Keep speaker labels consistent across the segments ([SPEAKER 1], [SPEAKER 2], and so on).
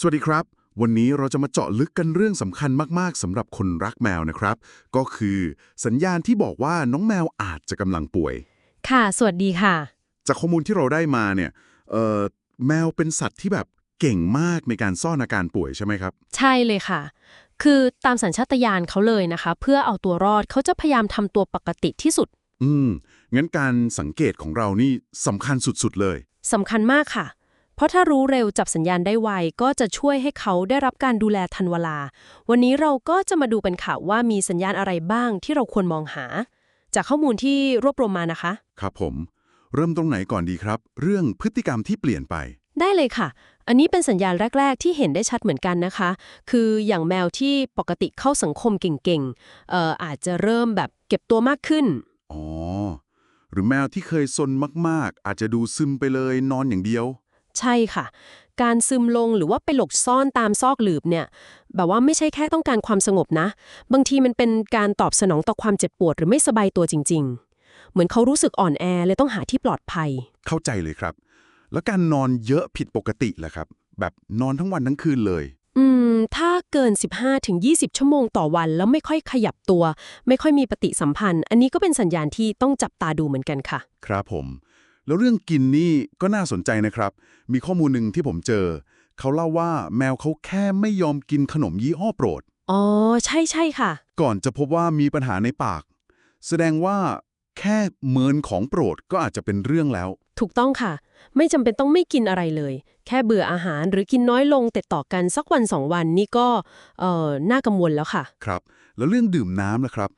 [SPEAKER 1] สวัสดีครับ วันนี้เราจะมาเจาะลึกกันเรื่องสำคัญมาก ๆสำหรับคนรักแมวนะครับ ก็คือสัญญาณที่บอกว่าน้องแมวอาจจะกำลังป่วย
[SPEAKER 2] ค่ะ สวัสดีค่ะ
[SPEAKER 1] จากข้อมูลที่เราได้มาเนี่ยเอ่อแมวเป็นสัตว์ที่แบบเก่งมากในการซ่อนอาการป่วยใช่ไหมครับ
[SPEAKER 2] ใช่เลยค่ะ คือตามสัญชาตญาณเขาเลยนะคะ เพื่อเอาตัวรอดเขาจะพยายามทำตัวปกติที่สุด
[SPEAKER 1] อืมงั้นการสังเกตของเรานี่สำคัญสุดๆเลย
[SPEAKER 2] สำคัญมากค่ะ เพราะถ้ารู้เร็วจับสัญญาณได้ไว ก็จะช่วยให้เขาได้รับการดูแลทันเวลา วันนี้เราก็จะมาดูกันค่ะว่ามีสัญญาณอะไรบ้างที่เราควรมองหา จากข้อมูลที่รวบรวมมานะคะ
[SPEAKER 1] ครับผม เริ่มตรงไหนก่อนดีครับ เรื่องพฤติกรรมที่เปลี่ยนไป
[SPEAKER 2] ได้เลยค่ะ อันนี้เป็นสัญญาณแรก ๆ ที่เห็นได้ชัดเหมือนกันนะคะ คืออย่างแมวที่ปกติเข้าสังคมเก่งๆเอ่ออาจจะเริ่มแบบเก็บตัวมากขึ้น
[SPEAKER 1] อ๋อหรือแมวที่เคยซนมากๆ อาจจะดูซึมไปเลยนอนอย่างเดียว
[SPEAKER 2] ใช่ค่ะ การซึมลงหรือว่าไปหลบซ่อนตามซอกหลืบเนี่ยแบบว่าไม่ใช่แค่ต้องการความสงบนะ บางทีมันเป็นการตอบสนองต่อความเจ็บปวดหรือไม่สบายตัวจริง ๆ เหมือนเขารู้สึกอ่อนแอเลยต้องหาที่ปลอดภัย
[SPEAKER 1] เข้าใจเลยครับ แล้วการนอนเยอะผิดปกติล่ะครับ แบบนอนทั้งวันทั้งคืนเลย
[SPEAKER 2] อืม ถ้าเกิน 15-20 ชั่วโมงต่อวันแล้วไม่ค่อยขยับตัว ไม่ค่อยมีปฏิสัมพันธ์ อันนี้ก็เป็นสัญญาณที่ต้องจับตาดูเหมือนกันค่ะ
[SPEAKER 1] ครับผม แล้วเรื่องกินนี่ก็น่าสนใจนะครับ มีข้อมูลหนึ่งที่ผมเจอ เขาเล่าว่าแมวเขาแค่ไม่ยอมกินขนมยี่ห้อโปรด
[SPEAKER 2] อ๋อ ใช่ใช่ค่ะ
[SPEAKER 1] ก่อนจะพบว่ามีปัญหาในปาก แสดงว่าแค่เมินของโปรดก็อาจจะเป็นเรื่องแล้ว
[SPEAKER 2] ถูกต้องค่ะ ไม่จำเป็นต้องไม่กินอะไรเลย แค่เบื่ออาหารหรือกินน้อยลงติดต่อกันสักวันสองวันนี่ก็เอ่อน่ากังวลแล้วค่ะ
[SPEAKER 1] ครับ แล้วเรื่องดื่มน้ำล่ะครับ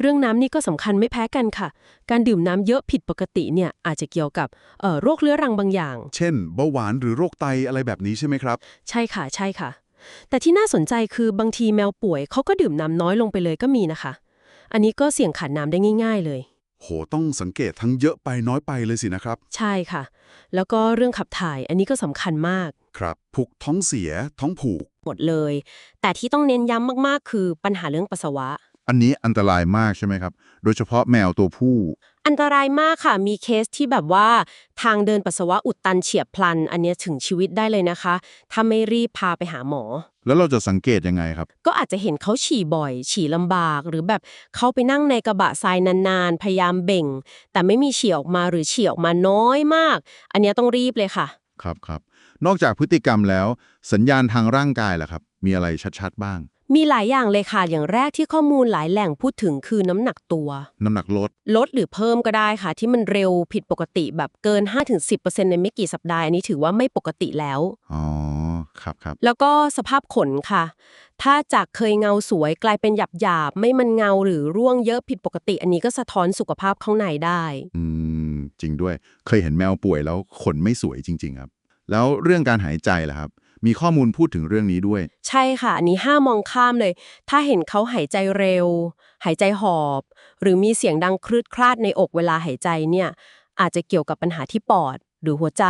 [SPEAKER 2] เรื่องน้ำนี่ก็สำคัญไม่แพ้กันค่ะ การดื่มน้ำเยอะผิดปกติเนี่ยอาจจะเกี่ยวกับเอ่อโรคเรื้อรังบางอย่าง
[SPEAKER 1] เช่นเบาหวานหรือโรคไตอะไรแบบนี้ใช่ไหมครับ
[SPEAKER 2] ใช่ค่ะ ใช่ค่ะ แต่ที่น่าสนใจคือบางทีแมวป่วยเขาก็ดื่มน้ำน้อยลงไปเลยก็มีนะคะ อันนี้ก็เสี่ยงขาดน้ำได้ง่าย ๆ เลย
[SPEAKER 1] โหต้องสังเกตทั้งเยอะไปน้อยไปเลยสินะครับ
[SPEAKER 2] ใช่ค่ะ แล้วก็เรื่องขับถ่ายอันนี้ก็สำคัญมาก
[SPEAKER 1] ครับผูกท้องเสียท้องผูก
[SPEAKER 2] หมดเลย แต่ที่ต้องเน้นย้ำมากๆ คือปัญหาเรื่องปัสสาวะ
[SPEAKER 3] อันนี้อันตรายมากใช่ไหมครับ โดยเฉพาะแมวตัวผู้
[SPEAKER 2] อันตรายมากค่ะ มีเคสที่แบบว่า ทางเดินปัสสาวะอุดตันเฉียบพลัน อันเนี้ยถึงชีวิตได้เลยนะคะ ถ้าไม่รีบพาไปหาหมอ
[SPEAKER 3] แล้วเราจะสังเกตยังไงครับ
[SPEAKER 2] ก็อาจจะเห็นเขาฉี่บ่อย ฉี่ลำบาก หรือแบบเขาไปนั่งในกระบะทรายนานๆ พยายามเบ่ง แต่ไม่มีฉี่ออกมาหรือฉี่ออกมาน้อยมาก อันเนี้ยต้องรีบเลยค่ะ
[SPEAKER 3] ครับครับ นอกจากพฤติกรรมแล้ว สัญญาณทางร่างกายล่ะครับ มีอะไรชัดๆบ้าง
[SPEAKER 2] มีหลายอย่างเลยค่ะ อย่างแรกที่ข้อมูลหลายแหล่งพูดถึงคือน้ำหนักตัว
[SPEAKER 3] น้ำหนักลด
[SPEAKER 2] ลดหรือเพิ่มก็ได้ค่ะ ที่มันเร็วผิดปกติแบบเกิน 5-10%ในไม่กี่สัปดาห์อันนี้ถือว่าไม่ปกติแล้ว
[SPEAKER 3] อ๋อ ครับครับ
[SPEAKER 2] แล้วก็สภาพขนค่ะ ถ้าจากเคยเงาสวยกลายเป็นหยาบหยาบๆไม่มันเงาหรือร่วงเยอะผิดปกติ อันนี้ก็สะท้อนสุขภาพข้างในได้
[SPEAKER 3] อืม จริงด้วย เคยเห็นแมวป่วยแล้วขนไม่สวยจริง ๆ ครับ แล้วเรื่องการหายใจล่ะครับ มีข้อมูลพูดถึงเรื่องนี้ด้วย
[SPEAKER 2] ใช่ค่ะ อันนี้ห้ามมองข้ามเลย ถ้าเห็นเขาหายใจเร็ว หายใจหอบ หรือมีเสียงดังครืดคลาดในอกเวลาหายใจเนี่ย อาจจะเกี่ยวกับปัญหาที่ปอด หรือหัวใจ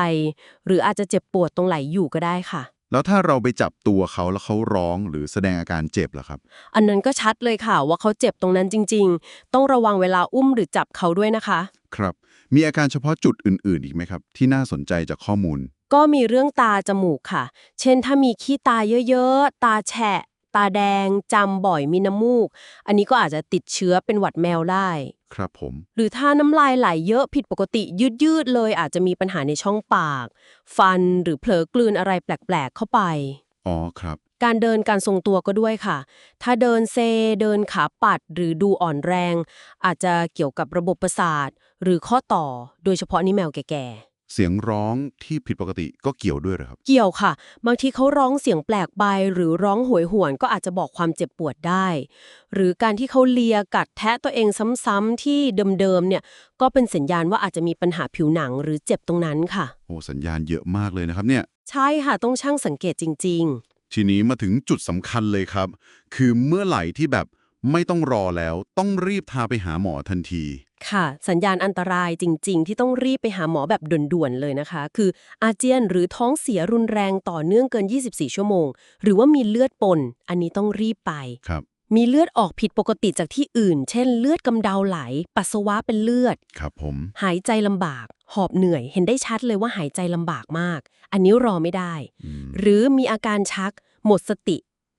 [SPEAKER 2] หรืออาจจะเจ็บปวดตรงไหลอยู่ก็ได้ค่ะ
[SPEAKER 3] แล้วถ้าเราไปจับตัวเขาแล้วเขาร้องหรือแสดงอาการเจ็บล่ะครับ
[SPEAKER 2] อันนั้นก็ชัดเลยค่ะว่าเขาเจ็บตรงนั้นจริง ๆ ต้องระวังเวลาอุ้มหรือจับเขาด้วยนะคะ
[SPEAKER 3] ครับ มีอาการเฉพาะจุดอื่น ๆ อีกไหมครับ ที่น่าสนใจจากข้อมูล
[SPEAKER 2] ก็มีเรื่องตาจมูกค่ะ เช่นถ้ามีขี้ตาเยอะๆ ตาแฉะ ตาแดง จำบ่อยมีน้ำมูก อันนี้ก็อาจจะติดเชื้อเป็นหวัดแมวได้
[SPEAKER 3] ครับผม
[SPEAKER 2] หรือถ้าน้ำลายไหลเยอะผิดปกติยืดๆเลย อาจจะมีปัญหาในช่องปาก ฟันหรือเผลอกลืนอะไรแปลกๆเข้าไป
[SPEAKER 3] อ๋อครับ
[SPEAKER 2] การเดินการทรงตัวก็ด้วยค่ะ ถ้าเดินเซ เดินขาปัดหรือดูอ่อนแรง อาจจะเกี่ยวกับระบบประสาท หรือข้อต่อ โดยเฉพาะนี่แมวแก่ๆ
[SPEAKER 3] เสียงร้องที่ผิดปกติก็เกี่ยวด้วยเหรอครับ
[SPEAKER 2] เกี่ยวค่ะ บางทีเขาร้องเสียงแปลกไป หรือร้องโหวยหวนก็อาจจะบอกความเจ็บปวดได้ หรือการที่เขาเลียกัดแทะตัวเองซ้ำๆที่เดิมๆเนี่ย ก็เป็นสัญญาณว่าอาจจะมีปัญหาผิวหนังหรือเจ็บตรงนั้นค่ะ
[SPEAKER 3] โอ้สัญญาณเยอะมากเลยนะครับเนี่ย
[SPEAKER 2] ใช่ค่ะ ต้องช่างสังเกตจริง
[SPEAKER 1] ทีนี้มาถึงจุดสำคัญเลยครับ คือเมื่อไหร่ที่แบบ ไม่ต้องรอแล้วต้องรีบพาไปหาหมอทันที
[SPEAKER 2] ๆค่ะ สัญญาณอันตรายจริง ๆ ที่ต้องรีบไปหาหมอแบบด่วนๆเลยนะคะ คืออาเจียนหรือท้องเสียรุนแรงต่อเนื่องเกิน 24 ชั่วโมง หรือว่ามีเลือดปน อันนี้ต้องรีบไป
[SPEAKER 3] ครับ
[SPEAKER 2] มีเลือดออกผิดปกติจากที่อื่น เช่น เลือดกำเดาไหล ปัสสาวะเป็นเลือด
[SPEAKER 3] ครับผม
[SPEAKER 2] หายใจลำบาก หอบเหนื่อย เห็นได้ชัดเลยว่าหายใจลำบากมาก อันนี้รอไม่ได้
[SPEAKER 3] อืม
[SPEAKER 2] หรือมีอาการชัก หมดสติ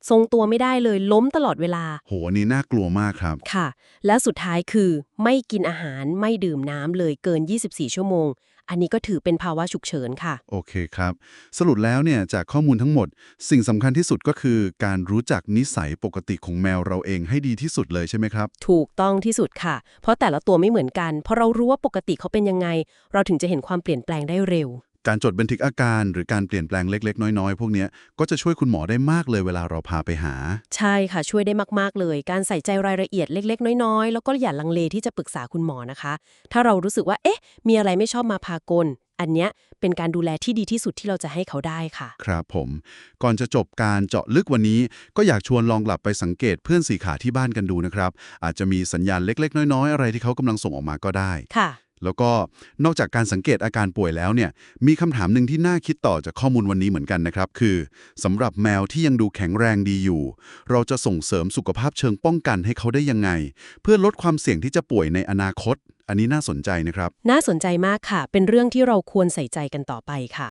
[SPEAKER 2] ทรงตัวไม่ได้เลยล้มตลอดเวลา
[SPEAKER 1] โหอันนี้น่ากลัวมากครับ
[SPEAKER 2] ค่ะ และสุดท้ายคือไม่กินอาหารไม่ดื่มน้ำเลยเกิน 24 ชั่วโมง อันนี้ก็ถือเป็นภาวะฉุกเฉินค่ะ
[SPEAKER 1] โอเคครับ สรุปแล้วเนี่ยจากข้อมูลทั้งหมด สิ่งสำคัญที่สุดก็คือการรู้จักนิสัยปกติของแมวเราเองให้ดีที่สุดเลยใช่ไหมครับ
[SPEAKER 2] ถูกต้องที่สุดค่ะ เพราะแต่ละตัวไม่เหมือนกัน เพราะเรารู้ว่าปกติเขาเป็นยังไง เราถึงจะเห็นความเปลี่ยนแปลงได้เร็ว
[SPEAKER 1] การจดบันทึกอาการหรือการเปลี่ยนแปลงเล็ก ๆ น้อย ๆ พวกเนี้ยก็จะช่วยคุณหมอได้มากเลยเวลาเราพาไปหา
[SPEAKER 2] ใช่ค่ะช่วยได้มาก ๆ เลย การใส่ใจรายละเอียดเล็ก ๆ น้อย ๆ แล้วก็อย่าลังเลที่จะปรึกษาคุณหมอนะคะ ถ้าเรารู้สึกว่าเอ๊ะ มีอะไรไม่ชอบมาพากล อันเนี้ยเป็นการดูแลที่ดีที่สุดที่เราจะให้เขาได้ค่ะ
[SPEAKER 1] ครับผม ก่อนจะจบการเจาะลึกวันนี้ ก็อยากชวนลองกลับไปสังเกตเพื่อนสีขาที่บ้านกันดูนะครับ อาจจะมีสัญญาณเล็ก ๆ น้อย ๆ อะไรที่เขากำลังส่งออกมาก็ได้
[SPEAKER 2] ค่ะ
[SPEAKER 1] แล้วก็นอกจากการสังเกตอาการป่วยแล้วเนี่ยมีคำถามหนึ่งที่น่าคิดต่อจากข้อมูลวันนี้เหมือนกันนะครับ คือสำหรับแมวที่ยังดูแข็งแรงดีอยู่ เราจะส่งเสริมสุขภาพเชิงป้องกันให้เขาได้ยังไง เพื่อลดความเสี่ยงที่จะป่วยในอนาคต อันนี้น่าสนใจนะครับ
[SPEAKER 2] น่าสนใจมากค่ะ เป็นเรื่องที่เราควรใส่ใจกันต่อไปค่ะ